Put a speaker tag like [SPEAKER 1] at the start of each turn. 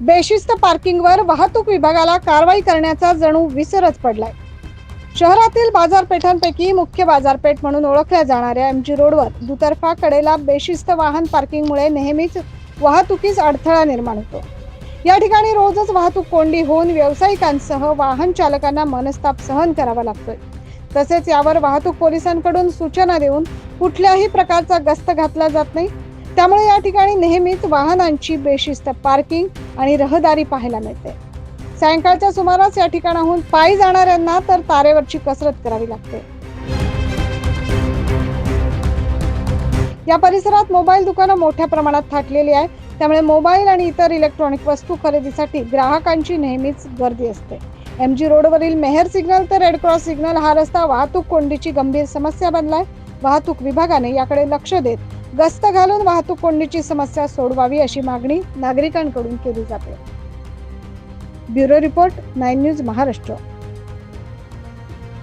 [SPEAKER 1] बेशिस्त पार्किंगवर वाहतूक विभागाला कारवाई करण्याचा जणू विसरच पडलाय. शहरातील बाजारपेठांपैकी मुख्य बाजारपेठ म्हणून ओळखल्या जाणाऱ्या एम जी रोडवर दुतर्फा कडेला बेशिस्त वाहन पार्किंगमुळे नेहमीच वाहतुकीस अडथळा निर्माण होतो. या ठिकाणी रोजच वाहतूक कोंडी होऊन व्यावसायिकांसह वाहन चालकांना मनस्ताप सहन करावा लागतोय. तसेच यावर वाहतूक पोलिसांकडून सूचना देऊन कुठल्याही प्रकारचा गस्त घातला जात नाही. त्यामुळे या ठिकाणी नेहमीच वाहनांची बेशिस्त पार्किंग आणि रहदारी पाहायला मिळते. सायंकाळच्या सुमारास या ठिकाणाहून पायी जाणाऱ्यांना तर तारेवरची कसरत करावी लागते. या परिसरात मोबाईल दुकानं मोठ्या प्रमाणात थाटलेली आहे त्यामुळे मोबाईल आणि इतर इलेक्ट्रॉनिक वस्तू खरेदीसाठी ग्राहकांची नेहमीच गर्दी असते. एम जी रोडवरील मेहर सिग्नल ते रेड क्रॉस सिग्नल हा रस्ता वाहतूक कोंडीची गंभीर समस्या बनलाय. वाहतूक विभागाने याकडे लक्ष देत गस्त घालून वाहतूक कोंडीची समस्या सोडवावी अशी मागणी नागरिकांकडून केली जाते. Bureau report nine news Maharashtra.